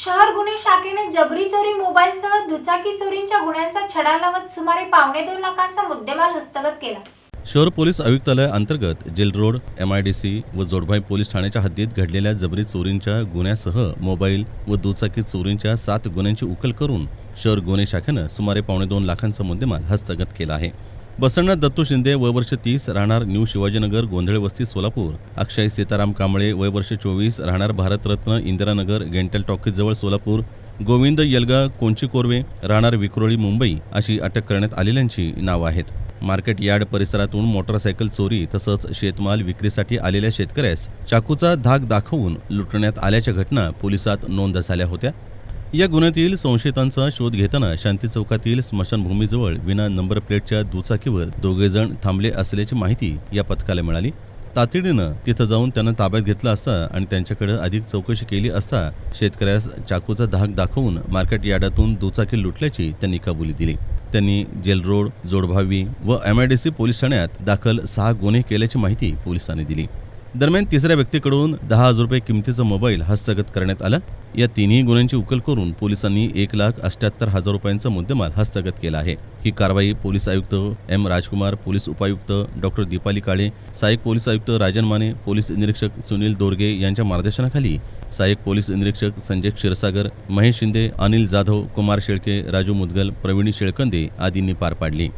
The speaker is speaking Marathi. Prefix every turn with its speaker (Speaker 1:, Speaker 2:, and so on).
Speaker 1: शहर गुन्हे शाखेने जबरी चोरी मोबाईलसह दुचाकी चोरींच्या गुन्ह्यांचा छडा लावत सुमारे पावणे दोन लाखांचा मुद्देमाल हस्तगत केला.
Speaker 2: शहर पोलीस आयुक्तालय अंतर्गत jail road M I D C व जोडभाई पोलीस ठाण्याच्या हद्दीत घडलेल्या जबरी चोरींच्या गुन्ह्यासह मोबाईल व दुचाकी चोरींच्या सात गुन्ह्यांची उकल करून शहर गुन्हे शाखेनं सुमारे पावणे दोन लाखांचा मुद्देमाल हस्तगत केला आहे. बसन्ना दत्तू शिंदे वय वर्ष तीस राहणार न्यू शिवाजीनगर गोंधळे वस्ती सोलापूर. अक्षय सीताराम कांबळे वय वर्ष चोवीस राहणार भारतरत्न इंदिरानगर गेंटल टॉकीजवळ सोलापूर. गोविंद यलगा कोंची कोरवे राहणार विक्रोळी मुंबई अशी अटक करण्यात आलेल्यांची नावं आहेत. मार्केट यार्ड परिसरातून मोटरसायकल चोरी तसंच शेतमाल विक्रीसाठी आलेल्या शेतकऱ्यास चाकूचा धाक दाखवून लुटण्यात आल्याच्या घटना पोलिसात नोंद झाल्या होत्या. या गुन्ह्यातील संशयितांचा शोध घेताना शांती चौकातील स्मशानभूमीजवळ विना नंबर प्लेटच्या दुचाकीवर दोघेजण थांबले असल्याची माहिती या पथकाला मिळाली. तातडीनं तिथं जाऊन त्यांना ताब्यात घेतलं असता आणि त्यांच्याकडे अधिक चौकशी केली असता शेतकऱ्यास चाकूचा धाक दाखवून मार्केट यार्डातून दुचाकी लुटल्याची त्यांनी कबुली दिली. त्यांनी जेल रोड जोडभावी व एमआयडीसी पोलीस ठाण्यात दाखल सहा गुन्हे केल्याची माहिती पोलिसांनी दिली. दरम्यान तिसऱ्या व्यक्तीकडून दहा हजार रुपये किमतीचा मोबाईल हस्तगत करण्यात आला. या तिन्ही गुन्ह्यांची उकल करून पोलिसांनी एक लाख अष्ट्याहत्तर हजार रुपयांचा मुद्देमाल हस्तगत केला आहे. ही कारवाई पोलीस आयुक्त एम राजकुमार पोलीस उपायुक्त डॉक्टर दीपाली काळे सहाय्यक पोलीस आयुक्त राजन माने पोलीस निरीक्षक सुनील दोरगे यांच्या मार्गदर्शनाखाली सहाय्यक पोलीस निरीक्षक संजय क्षीरसागर महेश शिंदे अनिल जाधव कुमार शेळके राजू मुदगल प्रवीणी शेळकंदे आदींनी पार पाडली.